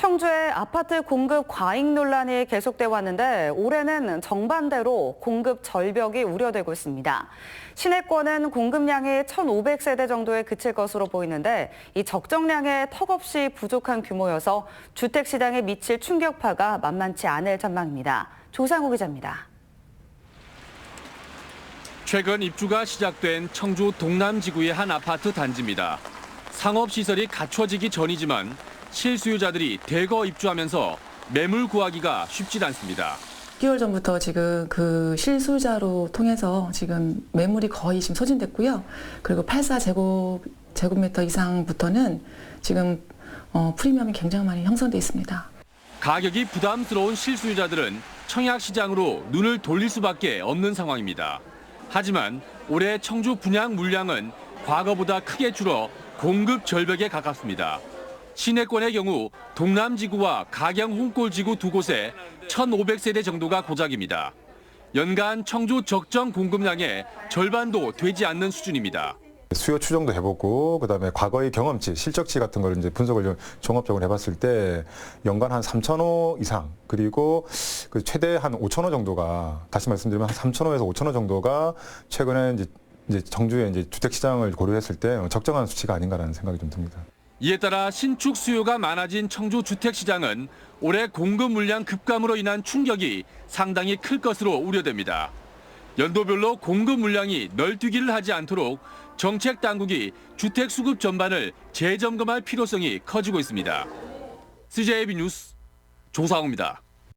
청주의 아파트 공급 과잉 논란이 계속돼 왔는데 올해는 정반대로 공급 절벽이 우려되고 있습니다. 시내권은 공급량이 1,500세대 정도에 그칠 것으로 보이는데 이 적정량에 턱없이 부족한 규모여서 주택 시장에 미칠 충격파가 만만치 않을 전망입니다. 조상우 기자입니다. 최근 입주가 시작된 청주 동남지구의 한 아파트 단지입니다. 상업시설이 갖춰지기 전이지만 실수요자들이 대거 입주하면서 매물 구하기가 쉽지 않습니다. 6개월 전부터 지금 그 실수자로 통해서 지금 매물이 거의 지금 소진됐고요. 그리고 84 제곱 제곱미터 이상부터는 지금 어, 프리미엄이 굉장히 많이 형성돼 있습니다. 가격이 부담스러운 실수요자들은 청약 시장으로 눈을 돌릴 수밖에 없는 상황입니다. 하지만 올해 청주 분양 물량은 과거보다 크게 줄어 공급 절벽에 가깝습니다. 시내권의 경우 동남지구와 가경 홍골지구 두 곳에 1,500세대 정도가 고작입니다. 연간 청주 적정 공급량의 절반도 되지 않는 수준입니다. 수요 추정도 해보고 그다음에 과거의 경험치, 실적치 같은 걸 이제 분석을 좀 종합적으로 해봤을 때 연간 한 3천호 이상 그리고 그 최대 한 5천호 정도가 다시 말씀드리면 한 3천호에서 5천호 정도가 최근에 이제 이제 정주의 이제 주택 시장을 고려했을 때 적정한 수치가 아닌가라는 생각이 좀 듭니다. 이에 따라 신축 수요가 많아진 청주 주택 시장은 올해 공급 물량 급감으로 인한 충격이 상당히 클 것으로 우려됩니다. 연도별로 공급 물량이 널뛰기를 하지 않도록 정책 당국이 주택 수급 전반을 재점검할 필요성이 커지고 있습니다. CJB 뉴스 조상우입니다.